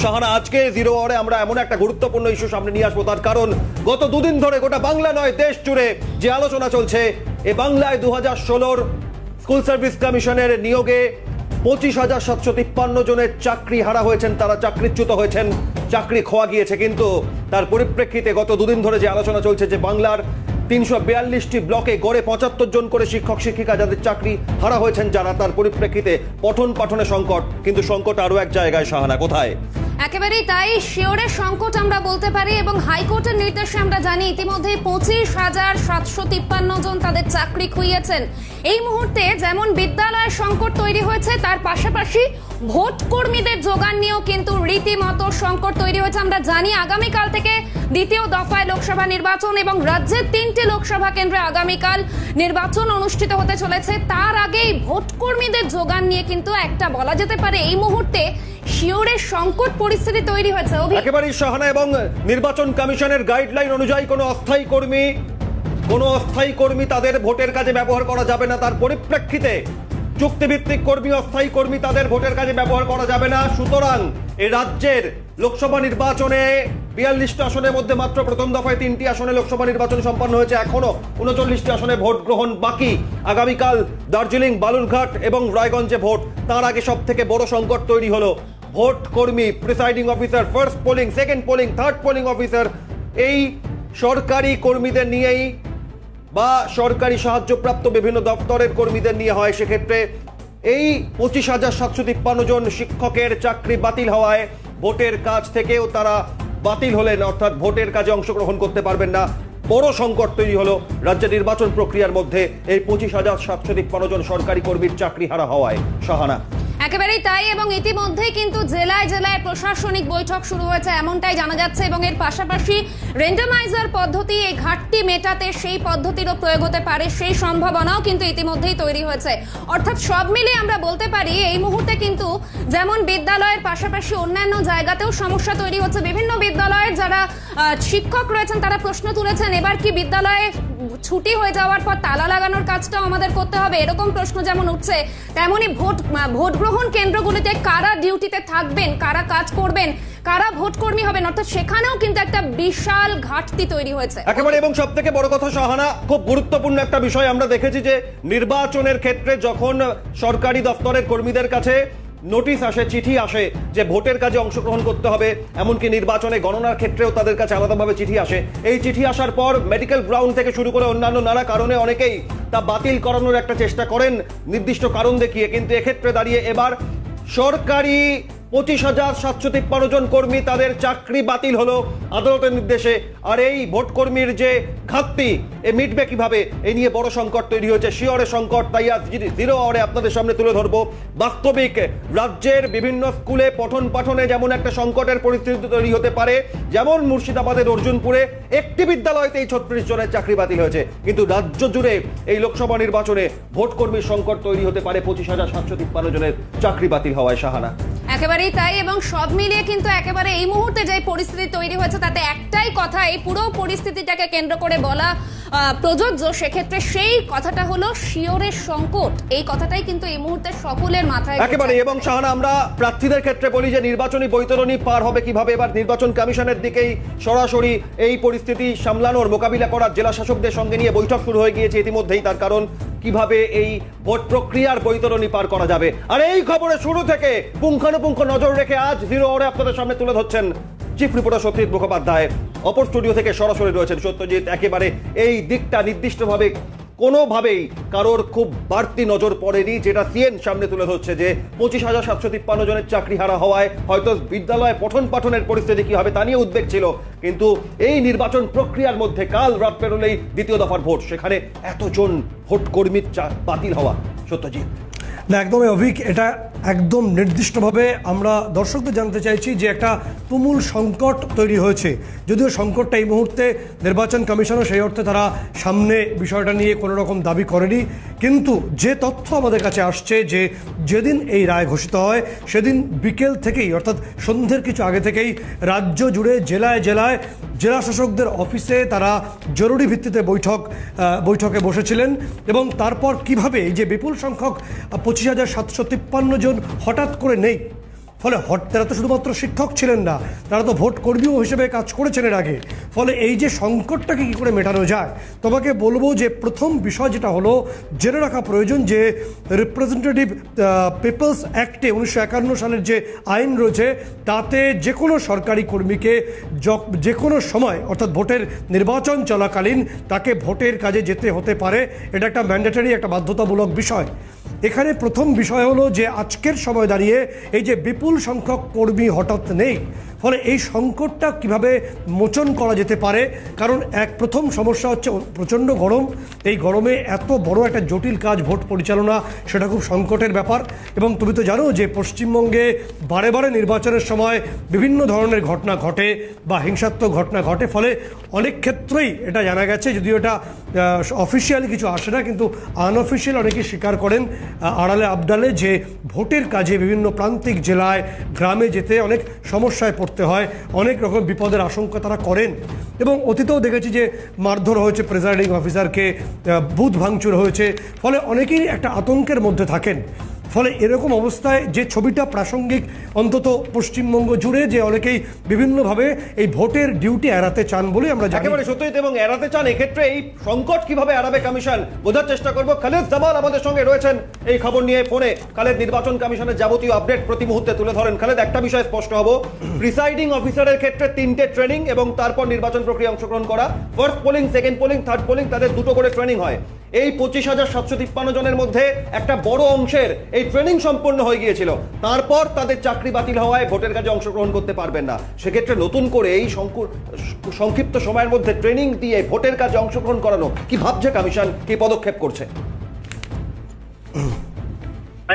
শাহানা, আজকে জিরো আওয়ারে আমরা এমন একটা গুরুত্বপূর্ণ ইস্যু সামনে নিয়ে আসব। তার কারণ, গত দুদিন ধরে গোটা বাংলা নয়, দেশ জুড়ে যে আলোচনা চলছে, এ বাংলায় দু হাজার ষোলোর স্কুল সার্ভিস কমিশনের নিয়োগে পঁচিশ হাজার সাতশো তিপ্পান্ন জনের চাকরি হারা হয়েছেন, তারা চাকরিচ্যুত হয়েছেন, চাকরি খোয়া গিয়েছে। কিন্তু তার পরিপ্রেক্ষিতে গত দুদিন ধরে যে আলোচনা চলছে যে বাংলার তিনশো বিয়াল্লিশটি ব্লকে গড়ে পঁচাত্তর জন করে শিক্ষক, শিক্ষিকা যাদের চাকরি হারা হয়েছেন, যারা তার পরিপ্রেক্ষিতে পঠন পাঠনে সংকট, কিন্তু সংকট আরও এক জায়গায় সাহানা কোথায়? একেবারেই তাই শিওরের সংকট আমরা বলতে পারি এবং হাইকোর্টের নির্দেশে আমরা জানি ইতিমধ্যে পঁচিশ হাজার সাতশো তিপ্পান্ন জন তাদের চাকরি খুইয়েছেন। এই মুহূর্তে যেমন বিদ্যালয়ের সংকট তৈরি হয়েছে, তার পাশাপাশি ভোট কর্মীদের যোগান নিয়েও কিন্তু রীতিমতো সংকট তৈরি হয়েছে। আমরা জানি আগামীকাল থেকে দ্বিতীয় দফায় লোকসভা নির্বাচন এবং রাজ্যের তিনটি লোকসভা কেন্দ্রে আগামীকাল নির্বাচন অনুষ্ঠিত হতে চলেছে। তার আগেই ভোট কর্মীদের যোগান নিয়ে কিন্তু একটা বলা যেতে পারে এই মুহূর্তে শিওরের সংকট পরিস্থিতি তৈরি হয়েছে। অভি একেবারেই সাহানা এবং নির্বাচন কমিশনের গাইডলাইন অনুযায়ী কোনো অস্থায়ী কর্মী, কোনো অস্থায়ী কর্মী তাদের ভোটের কাজে ব্যবহার করা যাবে না। তার পরিপ্রেক্ষিতে চুক্তিভিত্তিক কর্মী, অস্থায়ী কর্মী তাদের ভোটের কাজে ব্যবহার করা যাবে না। সুতরাং এই রাজ্যের লোকসভা নির্বাচনে বিয়াল্লিশটি আসনের মধ্যে মাত্র প্রথম দফায় তিনটি আসনে লোকসভা নির্বাচন সম্পন্ন হয়েছে। এখনও উনচল্লিশটি আসনে ভোট গ্রহণ বাকি। আগামীকাল দার্জিলিং, বালুরঘাট এবং রায়গঞ্জে ভোট। তার আগে সব থেকে বড় সংকট তৈরি হলো। ভোট কর্মী, presiding officer, first polling, second polling, third polling officer এই সরকারি কর্মীদের নিয়েই বা সরকারি সাহায্যপ্রাপ্ত বিভিন্ন দপ্তরের কর্মীদের নিয়ে হয় সেক্ষেত্রে এই পঁচিশ হাজার সাতশো তিপ্পান্ন জন শিক্ষকের চাকরি বাতিল হওয়ায় ভোটের কাজ থেকেও তারা বাতিল হলেন, অর্থাৎ ভোটের কাজে অংশগ্রহণ করতে পারবেন না। বড় সংকট তৈরি হলো রাজ্যের নির্বাচন প্রক্রিয়ার মধ্যে এই পঁচিশ হাজার সাতশো তিপ্পান্ন জন সরকারি কর্মীর চাকরি হারা হওয়ায়। সাহানা একেবারেই তাই এবং ইতিমধ্যেই কিন্তু জেলায় জেলায় প্রশাসনিক বৈঠক শুরু হয়েছে, এমনটাই জানা যাচ্ছে এবং এর পাশাপাশি রেন্ডামাইজার পদ্ধতি এই ঘাটতি মেটাতে সেই পদ্ধতিরও প্রয়োগ হতে পারে, সেই সম্ভাবনাও কিন্তু ইতিমধ্যেই তৈরি হয়েছে। অর্থাৎ সব মিলিয়ে আমরা বলতে পারি, এই মুহূর্তে কিন্তু যেমন বিদ্যালয়ের পাশাপাশি অন্যান্য জায়গাতেও সমস্যা তৈরি হচ্ছে। বিভিন্ন বিদ্যালয়ের যারা শিক্ষক রয়েছেন, তারা প্রশ্ন তুলেছেন, এবার কি বিদ্যালয়ে ছুটি হয়ে যাওয়ার পর তালা লাগানোর কাজটাও আমাদের করতে হবে। এরকম প্রশ্ন যেমন উঠছে, তেমনি ভোট ভোট গ্রহণ কেন্দ্রগুলিতে কারা ডিউটিতে থাকবেন, কারা কাজ করবেন, কারা ভোট কর্মী হবেন, অর্থাৎ সেখানেও কিন্তু একটা বিশাল ঘাটতি তৈরি হয়েছে। একেবারে এবং সব থেকে বড় কথা সাহানা খুব গুরুত্বপূর্ণ একটা বিষয় আমরা দেখেছি যে নির্বাচনের ক্ষেত্রে যখন সরকারি দপ্তরের কর্মীদের কাছে নোটিশ আসে, চিঠি আসে যে ভোটের কাজে অংশগ্রহণ করতে হবে, এমনকি নির্বাচনে গণনার ক্ষেত্রেও তাদের কাছে আলাদাভাবে চিঠি আসে। এই চিঠি আসার পর মেডিকেল গ্রাউন্ড থেকে শুরু করে অন্যান্য নানা কারণে অনেকেই তা বাতিল করানোর একটা চেষ্টা করেন, নির্দিষ্ট কারণ দেখিয়ে। কিন্তু এক্ষেত্রে দাঁড়িয়ে এবার সরকারি পঁচিশ হাজার সাতশো তিপ্পান্ন জন কর্মী তাদের চাকরি বাতিল হলো আদালতের নির্দেশে। আর এই ভোট কর্মীর যে ঘাটতি, এ মিটবে কীভাবে? এ নিয়ে বড় সংকট তৈরি হয়েছে। শিওরে সংকট, তাই আজ জিরো আওয়ারে আপনাদের সামনে তুলে ধরবো। বাস্তবিক রাজ্যের বিভিন্ন স্কুলে পঠন পাঠনে যেমন একটা সংকটের পরিস্থিতি তৈরি হতে পারে, যেমন মুর্শিদাবাদের অর্জুনপুরে একটি বিদ্যালয়তেই ছত্রিশ জনের চাকরি বাতিল হয়েছে। কিন্তু রাজ্য জুড়ে এই লোকসভা নির্বাচনে ভোট কর্মীর সংকট তৈরি হতে পারে। পঁচিশ হাজার সাতশো তিপ্পান্ন জনের চাকরি বাতিল হওয়ায় সাহানা একেবারেই তাই এবং সব মিলিয়ে কিন্তু একেবারে এই মুহূর্তে যে পরিস্থিতি তৈরি হয়েছে তাতে একটাই কথা, এই পুরো পরিস্থিতিটাকে কেন্দ্র করে বলা প্রযোজ্য, সেক্ষেত্রে সেই কথাটা হলো শিওরের সংকট। এই কথাটাই কিন্তু এই মুহূর্তে সকলের মাথায় একেবারে, এবং শাহানা, আমরা প্রার্থীদের ক্ষেত্রে বলি যে নির্বাচনী বৈতরণী পার হবে কীভাবে, এবার নির্বাচন কমিশনের দিকেই সরাসরি এই পরিস্থিতি সামলানোর মোকাবিলা করার জেলা শাসকদের সঙ্গে নিয়ে বৈঠক শুরু হয়ে গিয়েছে ইতিমধ্যেই, তার কারণ কীভাবে এই ভোট প্রক্রিয়ার বৈতরণী পার করা যাবে। আর এই খবরে শুরু থেকে পুঙ্খানুপুঙ্খ নজর রেখে আজ জিরো আপনাদের সামনে তুলে ধরছেন চিফ রিপোর্টার সত্যজিৎ মুখোপাধ্যায় অপর স্টুডিও থেকে সরাসরি রয়েছেন সত্যজিৎ। একেবারে এই দিকটা নির্দিষ্টভাবে কোনোভাবেই কারোর খুব বাড়তি নজর পড়েনি, যেটা সিএন সামনে তুলে ধরছে যে পঁচিশ হাজার সাতশো তিপ্পান্ন জনের চাকরি হারা হওয়ায় হয়তো বিদ্যালয়ে পঠন পাঠনের পরিস্থিতি কি হবে তা নিয়ে উদ্বেগ ছিল। কিন্তু এই নির্বাচন প্রক্রিয়ার মধ্যে কাল রাত পেরোলেই দ্বিতীয় দফার ভোট, সেখানে এতজন ভোট কর্মীর বাতিল হওয়া। সত্যজিৎ। না একদমই অভিক, এটা একদম নির্দিষ্টভাবে আমরা দর্শকদের জানতে চাইছি যে একটা তুমুল সংকট তৈরি হয়েছে। যদিও সংকটটা এই মুহূর্তে নির্বাচন কমিশনও সেই অর্থে তারা সামনে বিষয়টা নিয়ে কোনো রকম দাবি করেনি। কিন্তু যে তথ্য আমাদের কাছে আসছে যে যেদিন এই রায় ঘোষিত হয়, সেদিন বিকেল থেকেই, অর্থাৎ সন্ধ্যের কিছু আগে থেকেই রাজ্য জুড়ে জেলায় জেলায় জেলা শাসকদের অফিসে তারা জরুরি ভিত্তিতে বৈঠক বৈঠকে বসেছিলেন এবং তারপর কীভাবে এই যে বিপুল সংখ্যক পঁচিশ হাজার সাতশো তিপ্পান্ন জন হঠাৎ করে নেই। ফলে হট তারা তো শুধুমাত্র শিক্ষক ছিলেন না, তারা তো ভোট কর্মীও হিসেবে কাজ করেছেন এর আগে। ফলে এই যে সংকটটাকে কী করে মেটানো যায়, তোমাকে বলব যে প্রথম বিষয় যেটা হলো, জেনে রাখা প্রয়োজন যে রিপ্রেজেন্টেটিভ পিপলস অ্যাক্টে উনিশশো একান্ন সালের যে আইন রয়েছে, তাতে যে কোনো সরকারি কর্মীকে যে কোনো সময়, অর্থাৎ ভোটের নির্বাচন চলাকালীন, তাকে ভোটের কাজে যেতে হতে পারে। এটা একটা ম্যান্ডেটারি একটা বাধ্যতামূলক বিষয়। এখানে প্রথম বিষয় হলো যে আজকের সময় দাঁড়িয়ে এই যে বিপুল সংখ্যক কর্মী হঠাৎ নেই। ফলে এই সংকটটা কীভাবে মোচন করা যেতে পারে? কারণ এক প্রথম সমস্যা হচ্ছে প্রচণ্ড গরম। এই গরমে এত বড় একটা জটিল কাজ, ভোট পরিচালনা, সেটা খুব সংকটের ব্যাপার। এবং তুমি তো জানো যে পশ্চিমবঙ্গে বারে বারে নির্বাচনের সময় বিভিন্ন ধরনের ঘটনা ঘটে বা হিংসাত্মক ঘটনা ঘটে। ফলে অনেক ক্ষেত্রেই এটা জানা গেছে, যদিও এটা অফিসিয়ালি কিছু আসে না, কিন্তু আনঅফিসিয়াল অনেকে স্বীকার করেন আড়ালে আবডালে যে ভোটের কাজে বিভিন্ন প্রান্তিক জেলায়, গ্রামে যেতে অনেক সমস্যায় পড়তে হয়, অনেক রকম বিপদের আশঙ্কা তারা করেন। এবং অতীতেও দেখেছি যে মারধর হয়েছে প্রেসাইডিং অফিসারকে বুথ ভাঙচুর হয়েছে, ফলে অনেকেই একটা আতঙ্কের মধ্যে থাকেন। ফলে এরকম অবস্থায় যে ছবিটা প্রাসঙ্গিক, অন্তত পশ্চিমবঙ্গ জুড়ে যে অনেকেই বিভিন্নভাবে এই ভোটের ডিউটি এড়াতে চান বলে আমরা জানি। একেবারে সত্যজিৎ এবং এড়াতে চান, এক্ষেত্রে এই সংকট কীভাবে এড়াবে কমিশন? বোঝার চেষ্টা করব। খালেদ জামাল আমাদের সঙ্গে রয়েছেন এই খবর নিয়ে ফোনে। খালেদ, নির্বাচন কমিশনের যাবতীয় আপডেট প্রতি মুহূর্তে তুলে ধরেন। খালেদ, একটা বিষয় স্পষ্ট হব। প্রিসাইডিং অফিসারের ক্ষেত্রে তিনটে ট্রেনিং এবং তারপর নির্বাচন প্রক্রিয়া অংশগ্রহণ করা। First polling, second polling, third polling, তাদের দুটো করে ট্রেনিং হয়। এই পঁচিশ হাজার সাতশো তিপ্পান্ন জনের মধ্যে একটা বড় অংশের এই ট্রেনিং সম্পন্ন হয়ে গিয়েছিল। তারপর তাদের চাকরি বাতিল হওয়ায় ভোটের কাজে অংশগ্রহণ করতে পারবেন না। সেক্ষেত্রে নতুন করে এই সংক্ষিপ্ত সময়ের মধ্যে ট্রেনিং দিয়ে ভোটের কাজে অংশগ্রহণ করানো কি ভাবছে কমিশন? কি পদক্ষেপ করছে?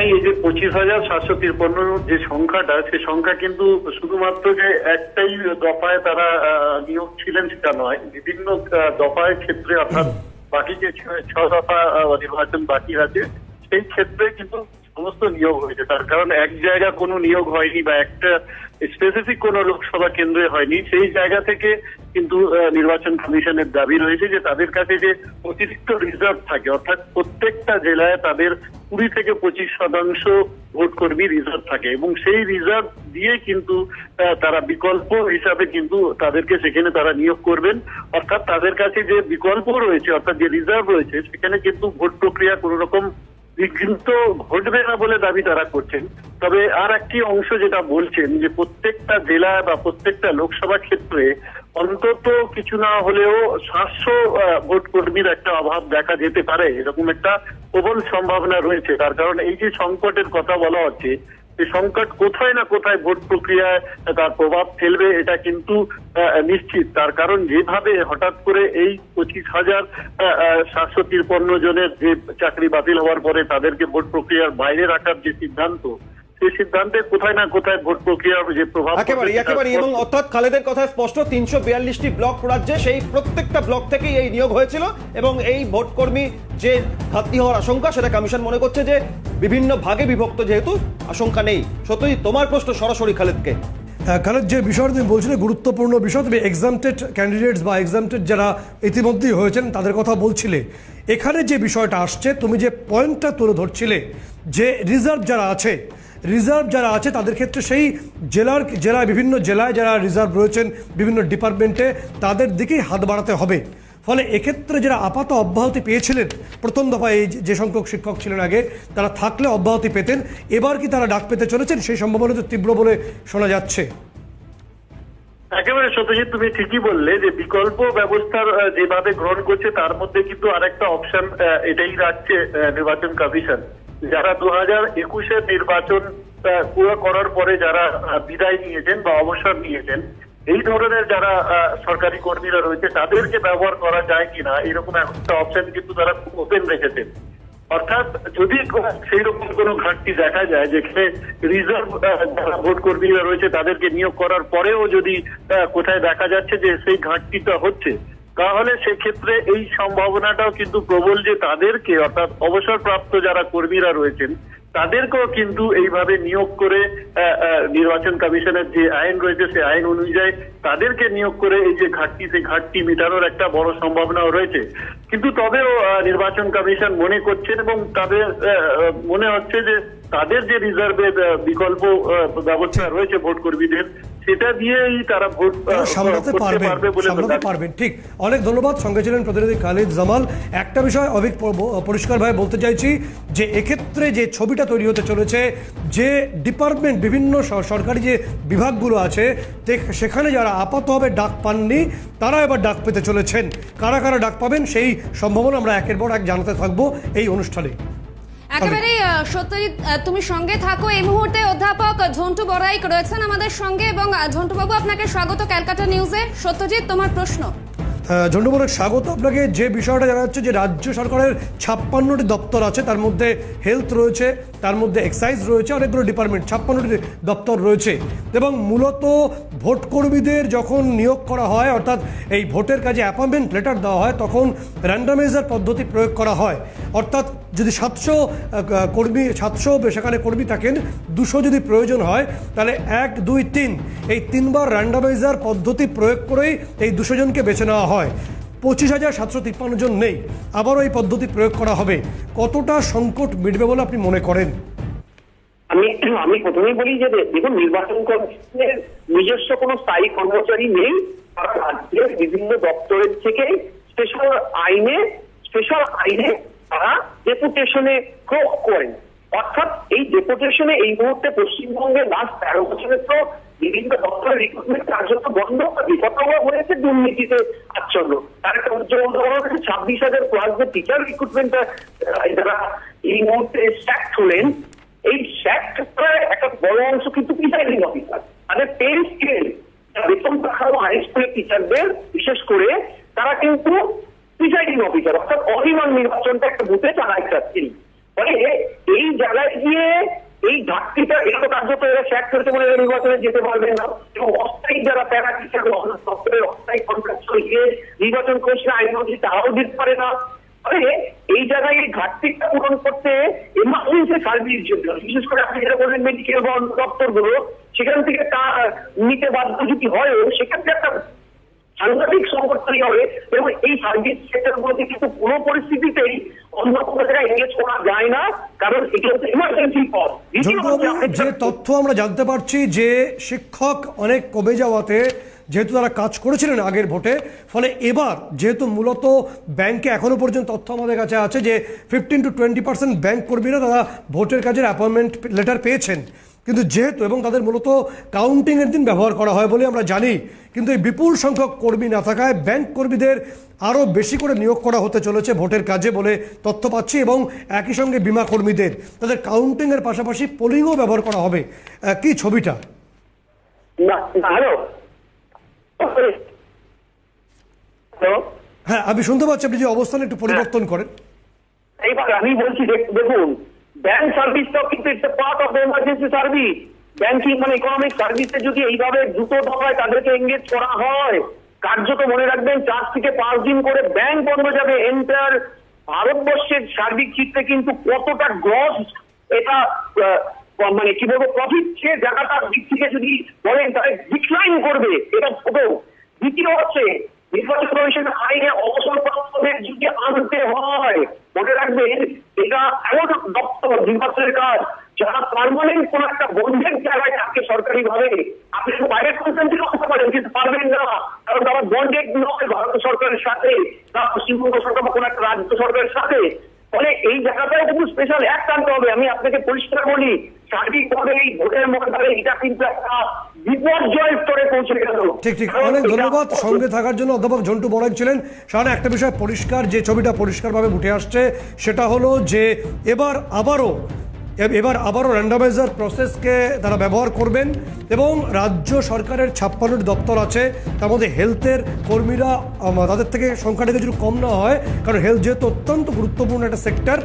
এই যে পঁচিশ হাজার সাতশো তিরপন্ন যে সংখ্যাটা, সে সংখ্যা কিন্তু শুধুমাত্র যে একটাই দফায় তারা নিয়োগ ছিলেন সেটা নয়। বিভিন্ন দফায় ক্ষেত্রে অর্থাৎ বাকি যে ছ- ছ দফা আহ, নির্বাচন বাকি আছে সেই ক্ষেত্রে কিন্তু সমস্ত নিয়োগ হয়েছে, তার কারণ এক জায়গা কোনো নিয়োগ হয়নি বা একটা স্পেসিফিক কোনো লোকসভা কেন্দ্রে হয়নি, সেই জায়গা থেকে কিন্তু নির্বাচন কমিশনের দাবি রয়েছে যে তাদের কাছে যে অতিরিক্ত রিজার্ভ থাকে, অর্থাৎ প্রত্যেকটা জেলায় তাদের কুড়ি থেকে পঁচিশ শতাংশ ভোট কর্মী রিজার্ভ থাকে এবং সেই রিজার্ভ দিয়ে কিন্তু তারা বিকল্প হিসাবে কিন্তু তাদেরকে সেখানে তারা নিয়োগ করবেন। অর্থাৎ তাদের কাছে যে বিকল্প রয়েছে, অর্থাৎ যে রিজার্ভ রয়েছে, সেখানে কিন্তু ভোট প্রক্রিয়া কোনো রকম বিঘ্ন ঘটবে না বলে দাবি তারা করছেন। তবে আর একটি অংশ যেটা বলছেন যে প্রত্যেকটা জেলা বা প্রত্যেকটা লোকসভা ক্ষেত্রে অন্তত কিছু না হলেও সাতশো ভোট কর্মীর একটা অভাব দেখা যেতে পারে, এরকম একটা প্রবল সম্ভাবনা রয়েছে। তার কারণ এই যে সংকটের কথা বলা হচ্ছে এই সংকট কোথায় না কোথায় ভোট প্রক্রিয়ায় তার প্রভাব ফেলবে, এটা কিন্তু নিশ্চিত। তার কারণ যেভাবে হঠাৎ করে এই পঁচিশ হাজার সাতশো তিরপন্ন জনের যে চাকরি বাতিল হওয়ার পরে তাদেরকে ভোট প্রক্রিয়ার বাইরে রাখার যে সিদ্ধান্ত সেই সিদ্ধান্তে কোথায় না কোথায় ভোট প্রক্রিয়ার যে প্রভাব একেবারে একেবারে এবং অর্থাৎ খালেদের কথা স্পষ্ট তিনশো বিয়াল্লিশটি ব্লক রাজ্যে সেই প্রত্যেকটা ব্লক থেকেই এই নিয়োগ হয়েছিল এবং এই ভোট কর্মী যে ঘাটতি হওয়ার আশঙ্কা সেটা কমিশন মনে করছে যে বিভিন্ন ভাগে বিভক্ত যেহেতু আশঙ্কা নেই। সত্যি তোমার প্রশ্ন সরাসরি খালেদকে। কারণ যে বিষয়টা তুমি বলছিলে গুরুত্বপূর্ণ বিষয় তুমি এক্সামটেড ক্যান্ডিডেটস বা এক্সামটেড যারা ইতিমধ্যেই হয়েছেন তাদের কথা বলছিলে। এখানে যে বিষয়টা আসছে তুমি যে পয়েন্টটা তুলে ধরছিলে যে রিজার্ভ যারা আছে রিজার্ভ যারা আছে তাদের ক্ষেত্রে সেই জেলার জেলায়, বিভিন্ন জেলায় যারা রিজার্ভ রয়েছেন, বিভিন্ন ডিপার্টমেন্টে তাদের দিকেই হাত বাড়াতে হবে। ফলে এক্ষেত্রে যারা আপাত অব্যাহতি পেয়েছিলেন, প্রথম দফায় এই যে- সংখ্যক শিক্ষক ছিলেন আগে, তারা থাকলে অব্যাহতি পেতেন। এবার কি তারা ডাক পেতে চলেছেন, সেই সম্ভাবনা তো তীব্র বলে শোনা যাচ্ছে। একেবারে সত্যজিৎ, তুমি ঠিকই বললে যে বিকল্প ব্যবস্থার যেভাবে গ্রহণ করছে, তার মধ্যে কিন্তু আরেকটা অপশন এটাই রাখছে নির্বাচন কমিশন। যারা দু হাজার একুশের নির্বাচন পুরো করার পরে যারা বিদায় নিয়েছেন বা অবসর নিয়েছেন, এই ধরনের যারা সরকারি কর্মীরা রয়েছে, তাদেরকে ব্যবহার করা যায় কিনা, এরকম একটা অপশন কিন্তু তারা ওপেন রেখেছেন। অর্থাৎ যদি সেই রকম কোনো ঘাটতি দেখা যায়, যেখানে রিজার্ভ যারা ভোট কর্মীরা রয়েছে, তাদেরকে নিয়োগ করার পরেও যদি কোথায় দেখা যাচ্ছে যে সেই ঘাটতিটা হচ্ছে তাহলে সেক্ষেত্রে এই সম্ভাবনাটাও কিন্তু প্রবল যে তাদেরকে অর্থাৎ অবসরপ্রাপ্ত যারা কর্মীরা রয়েছেন তাদেরকেও কিন্তু এইভাবে নিয়োগ করে নির্বাচন কমিশনের যে আইন রয়েছে সেই আইন অনুযায়ী তাদেরকে নিয়োগ করে এই যে ঘাটতি সেই ঘাটতি মেটানোর একটা বড় সম্ভাবনাও রয়েছে। কিন্তু তবেও নির্বাচন কমিশন মনে করছেন এবং তাদের মনে হচ্ছে যে তাদের যে রিজার্ভের বিকল্প ব্যবস্থা রয়েছে ভোট কর্মীদের সেটা দিয়েই তারা ভোট সামলাতে পারবেন পারবে সামলাতে পারবেন ঠিক। অনেক ধন্যবাদ। সঙ্গে ছিলেন প্রতিনিধি খালিদ জামাল। একটা বিষয় অভিক পরিষ্কারভাবে বলতে চাইছি যে এক্ষেত্রে যে ছবিটা তৈরি হতে চলেছে যে ডিপার্টমেন্ট বিভিন্ন সরকারি যে বিভাগগুলো আছে সেখানে যারা আপাতভাবে ডাক পাননি তারা এবার ডাক পেতে চলেছেন। কারা কারা ডাক পাবেন সেই সম্ভাবনা আমরা একের পর এক জানাতে থাকব এই অনুষ্ঠানে। একেবারেই আহ, সত্যজিৎ তুমি সঙ্গে থাকো। এই মুহূর্তে অধ্যাপক ঝন্টু বড়াইক রয়েছেন আমাদের সঙ্গে এবং ঝন্টু বাবু আপনাকে স্বাগত ক্যালকাটা নিউজে। সত্যজিৎ তোমার প্রশ্ন? ঝন্ডুমূলক স্বাগত। আপনাকে যে বিষয়টা জানা যাচ্ছে যে রাজ্য সরকারের ছাপ্পান্নটি দপ্তর আছে, তার মধ্যে হেলথ রয়েছে, তার মধ্যে এক্সাইজ রয়েছে অনেকগুলো ডিপার্টমেন্ট ছাপ্পান্নটি দপ্তর রয়েছে। এবং মূলত ভোট কর্মীদের যখন নিয়োগ করা হয়, অর্থাৎ এই ভোটের কাজে অ্যাপয়েন্টমেন্ট লেটার দেওয়া হয়, তখন র্যান্ডামাইজার পদ্ধতি প্রয়োগ করা হয়। অর্থাৎ যদি সাতশো কর্মী, সাতশো সেখানে কর্মী থাকেন, দুশো যদি প্রয়োজন হয়, তাহলে এক, দুই, তিন, এই তিনবার র্যান্ডামাইজার পদ্ধতি প্রয়োগ করেই এই দুশো জনকে বেছে নেওয়া হয়। পঁচিশ হাজার সাতশো তিপ্পান্ন জন নেই। আবারও এই পদ্ধতি প্রয়োগ করা হবে। কতটা সংকট মিটবে বলে আপনি মনে করেন? আমি আমি প্রথমেই বলি যে দেখুন, নির্বাচন কমিশনের নিজস্ব কোনো স্থায়ী কর্মচারী নেই। রাজ্যের বিভিন্ন দপ্তরের থেকে স্পেশাল আইনে স্পেশাল আইনে তারা ডেপুটেশনে করেন। অর্থাৎ এই ডেপুটেশনে এই মুহূর্তে পশ্চিমবঙ্গের লাস্ট তেরো বছরের তো বিভিন্ন দপ্তরের রিক্রুটমেন্ট কার্যত বন্ধ। বিপদও হয়েছে দুর্নীতিতে। উজ্জ্বল উদাহরণ হচ্ছে ছাব্বিশ হাজার প্লাস যে টিচার রিক্রুটমেন্টটা যারা এই মুহূর্তে স্ট্যাক্ট হলেন, এই একটা বড় অংশ কিন্তু প্রিসাইডিং অফিসার তাদের পে স্কেল বেতন হাই স্কুলের টিচারদের বিশেষ করে তারা কিন্তু প্রিসাইডিং অফিসার অর্থাৎ অনিমান নির্বাচনটা একটা বুথে চালায় চাচ্ছেন ফলে এই জায়গায় গিয়ে এই ঘাটতিটা এটা তো কার্যত এরা স্যাক করেছে বলে এরা নির্বাচনে যেতে পারবেন না। এবং অস্থায়ী যারা প্যারা টিচার দপ্তরের অস্থায়ী কন্ট্রাক্ট গিয়ে নির্বাচন কমিশন আইন মন্ত্রী তারাও দিতে পারে না। এই জায়গায় এই ঘাটতিটা পূরণ করতে এমার্জেন্সি সার্ভিস জন্য, বিশেষ করে আপনি যেটা বললেন মেডিকেল দপ্তরগুলো সেখান থেকে তা নিতে বাধ্য যদি হয় সেক্ষেত্রে একটা সাংঘাতিক সংকট তৈরি হবে। এবং এই সার্ভিস সেক্টর গুলোকে কিন্তু কোনো পরিস্থিতিতেই অন্য কোনো জায়গায় এঙ্গেজ করা যায় না কারণ এটা হচ্ছে ইমার্জেন্সি তথ্য আমরা জানতে পারছি যে শিক্ষক অনেক কমে যাওয়াতে যেহেতু তারা কাজ করেছিলেন আগের ভোটে ফলে এবার যেহেতু মূলত ব্যাংকে এখনও পর্যন্ত তথ্য আমাদের কাছে আছে যে fifteen to twenty percent bank কর্মীরা তারা ভোটের কাজের অ্যাপয়েন্টমেন্ট লেটার পেয়েছেন। কিন্তু যেহেতু এবং তাদের মূলত কাউন্টিংয়ের দিন ব্যবহার করা হয় বলে আমরা জানি কিন্তু এই বিপুল সংখ্যক কর্মী না থাকায় ব্যাংক কর্মীদের আরও বেশি করে নিয়োগ করা হতে চলেছে ভোটের কাজে বলে তথ্য পাচ্ছি এবং একই সঙ্গে বিমা কর্মীদের। তাদের কাউন্টিংয়ের পাশাপাশি পোলিংও ব্যবহার করা হবে। কি ছবিটা? হ্যাঁ আমি শুনতে পাচ্ছি আপনি যে অবস্থান একটু পরিবর্তন করেন। এইবার আমি বলছি দেখুন ব্যাংক সার্ভিসটাও কিন্তু it's a part of the emergency service banking মানে ইকোনমিক সার্ভিসে যদি এইভাবে দ্রুত দফায় তাদেরকে এঙ্গেজ করা হয়, কার্যত মনে রাখবেন চার থেকে পাঁচ দিন করে ব্যাংক বন্ধ যাবে। এন্টার ভারতবর্ষের সার্বিক চিত্রে কিন্তু কতটা গ্রস এটা মানে কি বলব প্রফিট সে জায়গাটার দিক থেকে যদি বলেন, তাহলে ডিক্লাইন করবে। এটা দ্বিতীয় হচ্ছে। নির্বাচন কমিশন আইনে অবসরপ্রাপ্তদের যদি আনতে হয়। মনে রাখবেন, এটা এমন দপ্তর, নির্বাচনের কাজ, যারা পারমানেন্ট কোন একটা বন্ধের জায়গায় থাকে সরকারি ভাবে আপনি বাইরের কনসেন্ট থেকে করতে পারেন, কিন্তু পারবেন না। কারণ তারা বন্ডেড নয় ভারত সরকারের সাথে, বা পশ্চিমবঙ্গ সরকার বা কোন একটা রাজ্য সরকারের সাথে। ফলে এই জায়গাটাও কিন্তু স্পেশাল অ্যাক্ট আনতে হবে। আমি আপনাকে পরিষ্কার বলি সার্বিকভাবে এই ভোটের মধ্যে এটা কিন্তু একটা বিপর্যয় স্তরে পৌঁছে গেল। ঠিক ঠিক। অনেক ধন্যবাদ। সঙ্গে থাকার জন্য অধ্যাপক ঝন্টু বড়াই ছিলেন। সামনে একটা বিষয় পরিষ্কার যে ছবিটা পরিষ্কারভাবে উঠে আসছে সেটা হলো যে এবার আবারও এবার আবারও র্যান্ডামাইজার প্রসেসকে তারা ব্যবহার করবেন এবং রাজ্য সরকারের ছাপ্পান্নটি দপ্তর আছে। তার মধ্যে হেলথের কর্মীরা তাদের থেকে সংখ্যাটা কিছু কম না হয় কারণ হেলথ যেহেতু অত্যন্ত গুরুত্বপূর্ণ একটা সেক্টর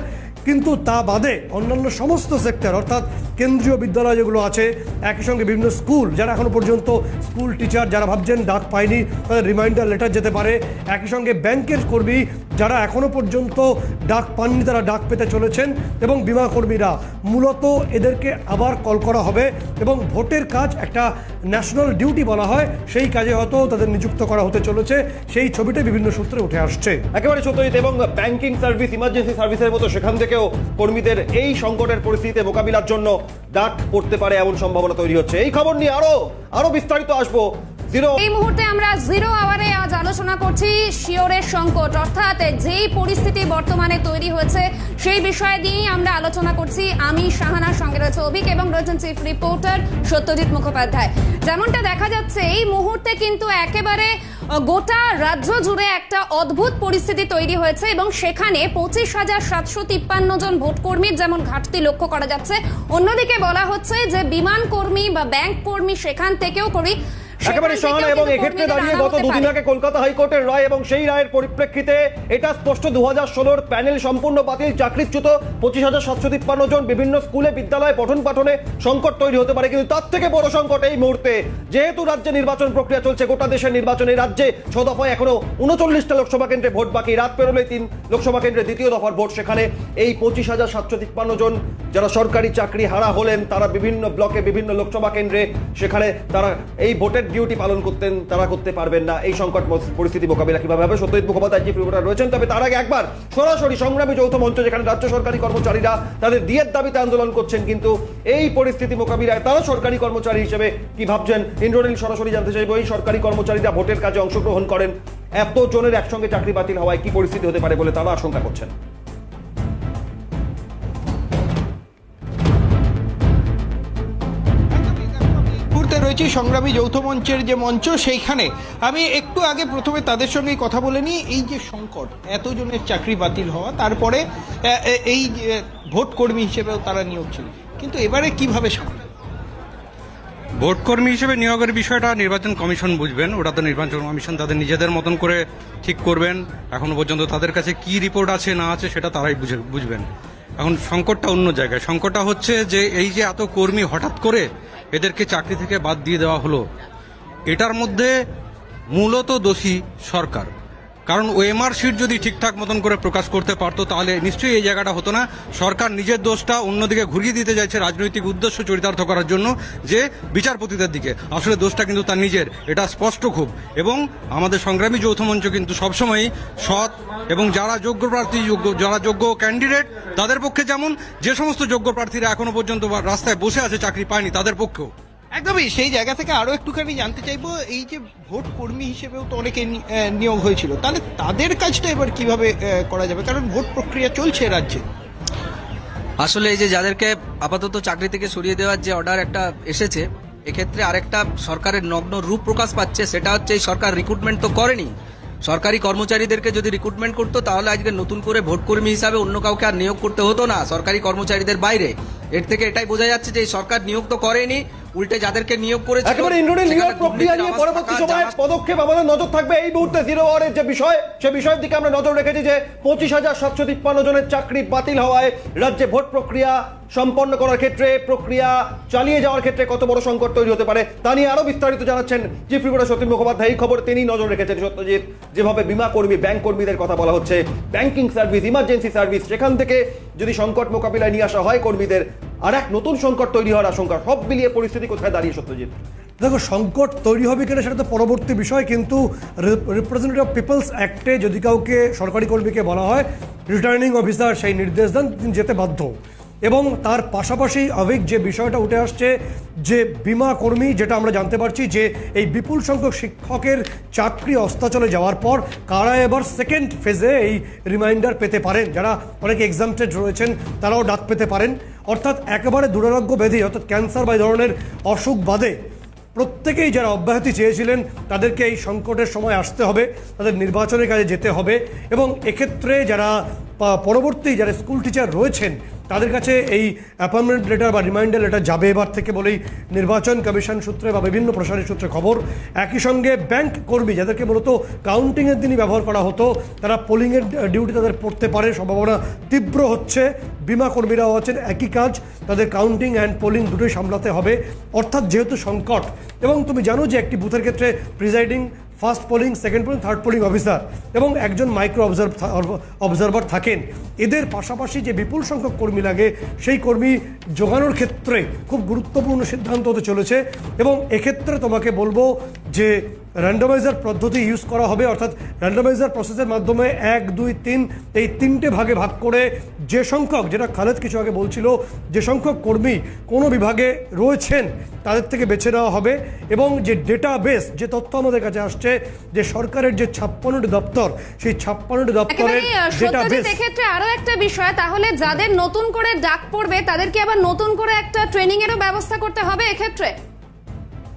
কিন্তু তা বাদে অন্যান্য সমস্ত সেক্টর অর্থাৎ কেন্দ্রীয় বিদ্যালয় যেগুলো আছে, একই সঙ্গে বিভিন্ন স্কুল যারা এখনও পর্যন্ত স্কুল টিচার যারা ভাবছেন ডাক পায়নি, তাদের রিমাইন্ডার লেটার যেতে পারে। একই সঙ্গে ব্যাংকের কর্মী যারা এখনও পর্যন্ত ডাক পাননি, তারা ডাক পেতে চলেছেন এবং বিমা কর্মীরা। মূলত এদেরকে আবার কল করা হবে এবং ভোটের কাজ একটা ন্যাশনাল ডিউটি বলা হয়, সেই কাজে হয়তো তাদের নিযুক্ত করা হতে চলেছে। সেই ছবিটা বিভিন্ন সূত্রে উঠে আসছে। একেবারে সত্যজিৎ এবং ব্যাংকিং সার্ভিস ইমার্জেন্সি সার্ভিসের মতো সেখান থেকেও কর্মীদের এই সংকটের পরিস্থিতিতে মোকাবিলার জন্য ডাক পড়তে পারে এমন সম্ভাবনা তৈরি হচ্ছে। এই খবর নিয়ে আরও আরও বিস্তারিত আসব এই মুহূর্তে আমরা জিরো আওয়ারে আজ আলোচনা করছি শিওরের সংকট। অর্থাৎ যেই পরিস্থিতি বর্তমানে তৈরি হয়েছে, সেই বিষয় নিয়েই আমরা আলোচনা করছি আমি শাহানার সঙ্গে রয়েছে অভিক এবং রয়েছেন চিফ রিপোর্টার সত্যজিৎ মুখোপাধ্যায়। যেমনটা দেখা যাচ্ছে, এই মুহূর্তে কিন্তু একেবারে গোটা রাজ্য জুড়ে একটা অদ্ভুত পরিস্থিতি তৈরি হয়েছে এবং সেখানে পঁচিশ হাজার সাতশো তিপ্পান্ন জন ভোটকর্মীর যেমন ঘাটতি লক্ষ্য করা যাচ্ছে, অন্যদিকে বলা হচ্ছে যে বিমান কর্মী বা ব্যাংক কর্মী সেখান থেকেও করি একেবারে সহানা এবং এক্ষেত্রে দাঁড়িয়ে গত দুদিন আগে কলকাতা হাইকোর্টের রায় এবং সেই রায়ের পরিপ্রেক্ষিতে এটা স্পষ্ট দু হাজার ষোলোর প্যানেল সম্পূর্ণ বাতিল চাকরিচ্যুত পঁচিশ হাজার সাতশো তিপ্পান্ন জন বিভিন্ন স্কুলে বিদ্যালয়ে পঠন পাঠনে সংকট তৈরি হতে পারে। কিন্তু তার থেকে বড় সংকট এই মুহূর্তে যেহেতু রাজ্যে নির্বাচন প্রক্রিয়া চলছে গোটা দেশের নির্বাচনে রাজ্যে ছ দফায় এখনও উনচল্লিশটা লোকসভা কেন্দ্রে ভোট বাকি রাত পেরোলে তিন লোকসভা কেন্দ্রে দ্বিতীয় দফার ভোট। সেখানে এই পঁচিশ হাজার সাতশো তিপ্পান্ন জন যারা সরকারি চাকরি হারা হলেন তারা বিভিন্ন ব্লকে বিভিন্ন লোকসভা কেন্দ্রে সেখানে তারা এই ভোটের ডিউটি পালন করতেন, তারা করতে পারবেন না। এই সংকট পরিস্থিতি মোকাবিলা কীভাবে হবে? সত্যজিৎ মুখোপাধ্যায় চিফ রয়েছেন। তবে তার আগে একবার সরাসরি সংগ্রামী যৌথ মঞ্চ, যেখানে রাজ্য সরকারি কর্মচারীরা তাদের দিয়ের দাবিতে আন্দোলন করছেন, কিন্তু এই পরিস্থিতি মোকাবিলায় তারা সরকারি কর্মচারী হিসেবে কি ভাবছেন? ইন্দ্রনীল, সরাসরি জানতে চাইব, এই সরকারি কর্মচারীরা ভোটের কাজে অংশগ্রহণ করেন। এত জনের একসঙ্গে চাকরি বাতিল হওয়ায় কি পরিস্থিতি হতে পারে বলে তারা আশঙ্কা করছেন? রয়েছে সংগ্রামী যৌথ মঞ্চের যে মঞ্চ, সেইখানে। আমি একটু আগে প্রথমে তাদের সঙ্গেই কথা বলে নিই। এই যে সংকট, এতজনের চাকরি বাতিল হওয়া, তারপরে এই ভোট কর্মী হিসেবেও তারা নিয়োগ ছিল। কিন্তু এবারে কীভাবে সামনে? ভোট কর্মী হিসেবে নিয়োগের বিষয়টা নির্বাচন কমিশন বুঝবেন। ওটা তো নির্বাচন কমিশন তাদের নিজেদের মতন করে ঠিক করবেন। এখনও পর্যন্ত তাদের কাছে কি রিপোর্ট আছে, না আছে, সেটা তারাই বুঝে, বুঝবেন। এখন সংকটটা অন্য জায়গায়। সংকটটা হচ্ছে যে এই যে এত কর্মী হঠাৎ করে এদেরকে চাকরি থেকে বাদ দিয়ে দেওয়া হলো। এটার মধ্যে মূলত দোষী সরকার। কারণ ওএমআর শিট যদি ঠিকঠাক মতন করে প্রকাশ করতে পারতো, তাহলে নিশ্চয়ই এই জায়গাটা হতো না। সরকার নিজের দোষটা অন্যদিকে ঘুরিয়ে দিতে চাইছে রাজনৈতিক উদ্দেশ্য চরিতার্থ করার জন্য যে বিচারপতিদের দিকে। আসলে দোষটা কিন্তু তার নিজের, এটা স্পষ্ট খুব। এবং আমাদের সংগ্রামী যৌথ মঞ্চ কিন্তু সবসময়ই সৎ এবং যারা যোগ্য প্রার্থী, যোগ্য, যারা যোগ্য ক্যান্ডিডেট তাদের পক্ষে যেমন, যে সমস্ত যোগ্য প্রার্থীরা এখনও পর্যন্ত রাস্তায় বসে আছে, চাকরি পায়নি, তাদের পক্ষেও। একদমই, সেই জায়গা থেকে আরও একটুখানি জানতে চাইব, এই যে ভোট কর্মী হিসেবেও তো অনেকে নিয়োগ হয়েছিল। তাহলে তাদের কাজটা এবার কীভাবে করা যাবে? কারণ ভোট প্রক্রিয়া চলছে রাজ্যে। আসলে এই যে যাদেরকে আপাতত চাকরি থেকে সরিয়ে দেওয়ার যে অর্ডার একটা এসেছে, এক্ষেত্রে আরেকটা সরকারের নগ্ন রূপ প্রকাশ পাচ্ছে, সেটা হচ্ছে এই সরকার রিক্রুটমেন্ট তো করেনি। সরকারি কর্মচারীদেরকে যদি রিক্রুটমেন্ট করতো, তাহলে আজকে নতুন করে ভোটকর্মী হিসাবে অন্য কাউকে আর নিয়োগ করতে হতো না, সরকারি কর্মচারীদের বাইরে। এর থেকে এটাই বোঝা যাচ্ছে যে সরকার নিয়োগ তো করেনি উল্টে যাদেরকে নিয়োগ করেছে একেবারে ইন্দ্রনীল নিয়োগ প্রক্রিয়া নিয়ে পরবর্তী সময়ে পদক্ষেপ আমাদের নজর থাকবে। এই মুহূর্তে জিরো ওয়ারের যে বিষয় সে বিষয়ের দিকে আমরা নজর রেখেছি যে পঁচিশ হাজার সাতশো তিপ্পান্ন জনের চাকরি বাতিল হওয়ায় রাজ্যে ভোট প্রক্রিয়া সম্পন্ন করার ক্ষেত্রে প্রক্রিয়া চালিয়ে যাওয়ার ক্ষেত্রে কত বড় সংকট তৈরি হতে পারে তা নিয়ে আরও বিস্তারিত জানাচ্ছেন চিফ রিপোর্টার সতীন মুখোপাধ্যায়। এই খবর তিনি নজর রেখেছেন সত্যজিৎ। যেভাবে বিমা কর্মী ব্যাংক কর্মীদের কথা বলা হচ্ছে ব্যাংকিং সার্ভিস ইমার্জেন্সি সার্ভিস সেখান থেকে যদি সংকট মোকাবিলায় নিয়ে আসা হয় কর্মীদের আর এক নতুন সংকট তৈরি হওয়ার আশঙ্কা, সব মিলিয়ে পরিস্থিতি কোথায় দাঁড়িয়ে সত্যজিৎ? দেখো, সংকট তৈরি হবে কিনা সেটা তো পরবর্তী বিষয়, কিন্তু রিপ্রেজেন্টেটিভ পিপলস অ্যাক্টে যদি কাউকে সরকারি কর্মীকে বলা হয় রিটার্নিং অফিসার সেই নির্দেশ দেন যেতে বাধ্য। এবং তার পাশাপাশি অভিক যে বিষয়টা উঠে আসছে, যে বিমা কর্মী, যেটা আমরা জানতে পারছি যে এই বিপুল সংখ্যক শিক্ষকের চাকরি অস্তাচলে যাওয়ার পর কারা এবার সেকেন্ড ফেজে এই রিমাইন্ডার পেতে পারেন? যারা অনেকে এক্সামটেড রয়েছেন, তারাও ডাক পেতে পারেন। অর্থাৎ একেবারে দুরারোগ্য ব্যাধি, অর্থাৎ ক্যান্সার বা ধরনের অসুখ বাদে প্রত্যেকেই যারা অব্যাহতি চেয়েছিলেন, তাদেরকে এই সংকটের সময় আসতে হবে, তাদের নির্বাচনের কাজে যেতে হবে এবং এক্ষেত্রে যারা পরবর্তী যারা স্কুল টিচার রয়েছেন তাদের কাছে এই অ্যাপয়েন্টমেন্ট লেটার বা রিমাইন্ডার লেটার যাবে এবার থেকে বলেই নির্বাচন কমিশন সূত্রে বা বিভিন্ন প্রসারের সূত্রে খবর। একই সঙ্গে ব্যাংক কর্মী যাদেরকে মূলত কাউন্টিংয়ের দিনই ব্যবহার করা হতো, তারা পোলিংয়ের ডিউটি তাদের পড়তে পারে। সম্ভাবনা তীব্র হচ্ছে। বিমা কর্মীরাও আছেন, একই কাজ। তাদের কাউন্টিং অ্যান্ড পোলিং দুটোই সামলাতে হবে। অর্থাৎ যেহেতু সংকট, এবং তুমি জানো যে একটি বুথের ক্ষেত্রে presiding first polling, second polling, third polling officer এবং একজন মাইক্রো অবজার্ভ অবজারভার থাকেন। এদের পাশাপাশি যে বিপুল সংখ্যক কর্মী লাগে, সেই কর্মী জোগানোর ক্ষেত্রে খুব গুরুত্বপূর্ণ সিদ্ধান্ত হতে চলেছে এবং এক্ষেত্রে তোমাকে বলব যে র্যান্ডমাইজার পদ্ধতি ইউজ করা হবে অর্থাৎ র্যান্ডমাইজার প্রসেসের মাধ্যমে এক দুই তিন এই তিনটে ভাগে ভাগ করে যে সংখ্যক যেটা খালেদ কিছু আগে বলছিল যে সংখ্যক কর্মী কোনো বিভাগে রয়েছেন তাদের থেকে বেছে নেওয়া হবে এবং যে ডেটা বেস যে তথ্য আমাদের কাছে আসছে যে সরকারের যে ছাপ্পান্নটি দপ্তর সেই ছাপ্পান্নটি দপ্তরের সত্যজিৎ ডেটাবেস এক্ষেত্রে আরও একটা বিষয় তাহলে যাদের নতুন করে ডাক পড়বে তাদেরকে আবার নতুন করে একটা ট্রেনিং এরও ব্যবস্থা করতে হবে এক্ষেত্রে?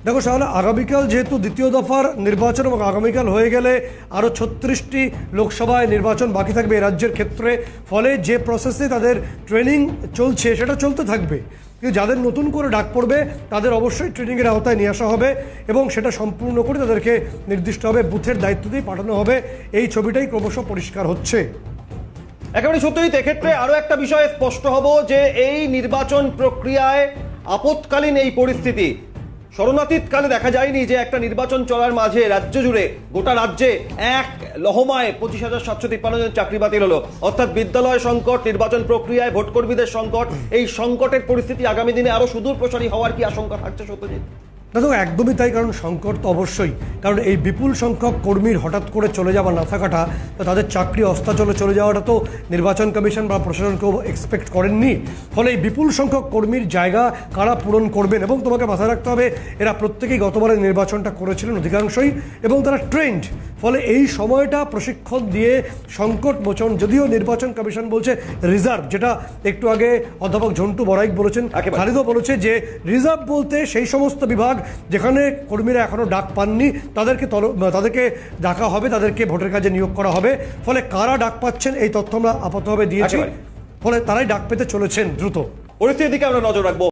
দেখো তাহলে আগামীকাল যেহেতু দ্বিতীয় দফার নির্বাচন এবং আগামীকাল হয়ে গেলে আরও ছত্রিশটি লোকসভায় নির্বাচন বাকি থাকবে এই রাজ্যের ক্ষেত্রে। ফলে যে প্রসেসে তাদের ট্রেনিং চলছে, সেটা চলতে থাকবে। কিন্তু যাদের নতুন করে ডাক পড়বে, তাদের অবশ্যই ট্রেনিংয়ের আওতায় নিয়ে আসা হবে এবং সেটা সম্পূর্ণ করে তাদেরকে নির্দিষ্টভাবে বুথের দায়িত্ব দিয়ে পাঠানো হবে। এই ছবিটাই ক্রমশ পরিষ্কার হচ্ছে। একেবারে সত্যজিৎ এক্ষেত্রে আরও একটা বিষয়ে স্পষ্ট হব যে এই নির্বাচন প্রক্রিয়ায় আপৎকালীন এই পরিস্থিতি শরণাতীতকালে দেখা যায়নি যে একটা নির্বাচন চলার মাঝে রাজ্য জুড়ে গোটা রাজ্যে এক লহমায় পঁচিশ হাজার সাতশো তিপ্পান্ন জন চাকরি বাতিল হলো। অর্থাৎ বিদ্যালয় সংকট, নির্বাচন প্রক্রিয়ায় ভোটকর্মীদের সংকট, এই সংকটের পরিস্থিতি আগামী দিনে আরও সুদূর প্রসারী হওয়ার কি আশঙ্কা থাকছে সত্যজিৎ? দেখো একদমই তাই, কারণ সংকট তো অবশ্যই। কারণ এই বিপুল সংখ্যক কর্মীর হঠাৎ করে চলে যাওয়া না থাকাটা বা তাদের চাকরি অস্তাচলে চলে যাওয়াটা তো নির্বাচন কমিশন বা প্রশাসন কেউ এক্সপেক্ট করেননি। ফলে এই বিপুল সংখ্যক কর্মীর জায়গা কারা পূরণ করবেন এবং তোমাকে মাথায় রাখতে হবে, এরা প্রত্যেকেই গতবারের নির্বাচনটা করেছিলেন অধিকাংশই এবং তারা ট্রেন্ড ফলে এই সময়টা প্রশিক্ষণ দিয়ে সংকট মোচন যদিও নির্বাচন কমিশন বলছে রিজার্ভ যেটা একটু আগে অধ্যাপক ঝন্টু বড়াইক বলেছেন। খালিদও বলেছে যে রিজার্ভ বলতে সেই সমস্ত বিভাগ যেখানে কর্মীরা এখনও ডাক পাননি তাদেরকে তাদেরকে ডাকা হবে তাদেরকে ভোটের কাজে নিয়োগ করা হবে। ফলে কারা ডাক পাচ্ছেন এই তথ্য আমরা আপাতভাবে দিয়েছি। ফলে তারাই ডাক পেতে চলেছেন দ্রুত। পরিস্থিতির দিকে আমরা নজর রাখব।